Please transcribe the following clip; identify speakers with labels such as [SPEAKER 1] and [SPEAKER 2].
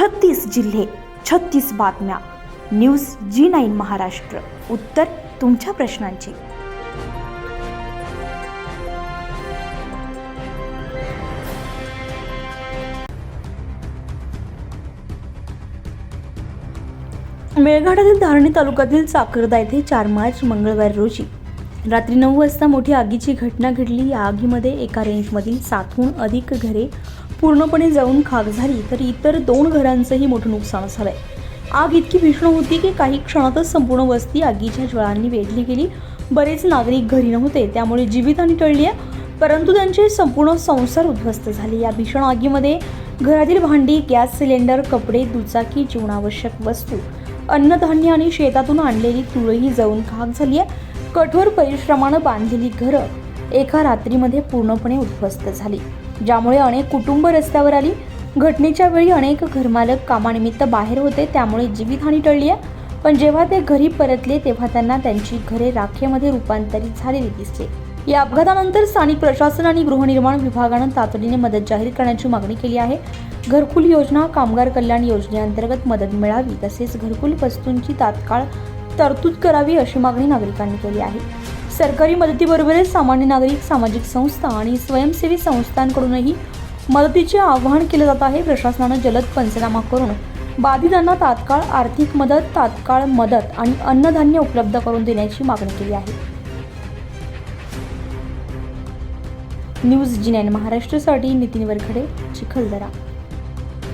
[SPEAKER 1] छत्तीस जिल्हे छत्तीस बातम्या. News G nine Maharashtra. उत्तर तुमच्या प्रश्नांची. मेळघाटातील धारणी तालुक्यातील चाकरदा येथे चार मार्च मंगळवार रोजी रात्री नऊ वाजता मोठी आगीची घटना घडली. या आगीमध्ये एका रेंजमधील सातहून अधिक घरे पूर्णपणे जाऊन खाक झाली तर इतर दोन घरांचंही मोठं नुकसान झालंय. आग इतकी भीषण होती की काही क्षणातच संपूर्ण वस्ती आगीच्या ज्वाळांनी वेढली गेली. बरेच नागरिक घरी नव्हते त्यामुळे जीवितहानी टळली आहे परंतु त्यांचे संपूर्ण संसार उद्ध्वस्त झाले. या भीषण आगीमध्ये घरातील भांडी गॅस सिलेंडर कपडे दुचाकी जीवनावश्यक वस्तू अन्नधान्य आणि शेतातून आणलेली तुळही जळून खाक झाली आहे. कठोर परिश्रमानं बांधलेली घरं एका रात्रीमध्ये पूर्णपणे उद्ध्वस्त झाली ज्यामुळे अनेक कुटुंब रस्त्यावर आली. घटनेच्या वेळी अनेक घरमालक कामानिमित्त बाहेर होते त्यामुळे जीवितहानी टळली आहे. पण जेव्हा ते घरी परतले तेव्हा त्यांना त्यांची घरे राखेमध्ये रूपांतरित झालेली दिसली. या अपघातानंतर स्थानिक प्रशासन आणि गृहनिर्माण विभागानं तातडीने मदत जाहीर करण्याची मागणी केली आहे. घरकुल योजना कामगार कल्याण योजनेअंतर्गत मदत मिळावी तसेच घरकुल वस्तूंची तात्काळ तरतूद करावी अशी मागणी नागरिकांनी केली आहे. सरकारी मदतीबरोबरच सामान्य नागरिक सामाजिक संस्था आणि स्वयंसेवी संस्थांकडूनही मदतीचे आवाहन केले जात आहे. प्रशासनानं जलद पंचनामा करून बाधितांना तात्काळ आर्थिक मदत तात्काळ मदत आणि अन्नधान्य उपलब्ध करून देण्याची मागणी केली आहे. न्यूज जी नाईन महाराष्ट्रासाठी नितीन वरखडे चिखलदरा.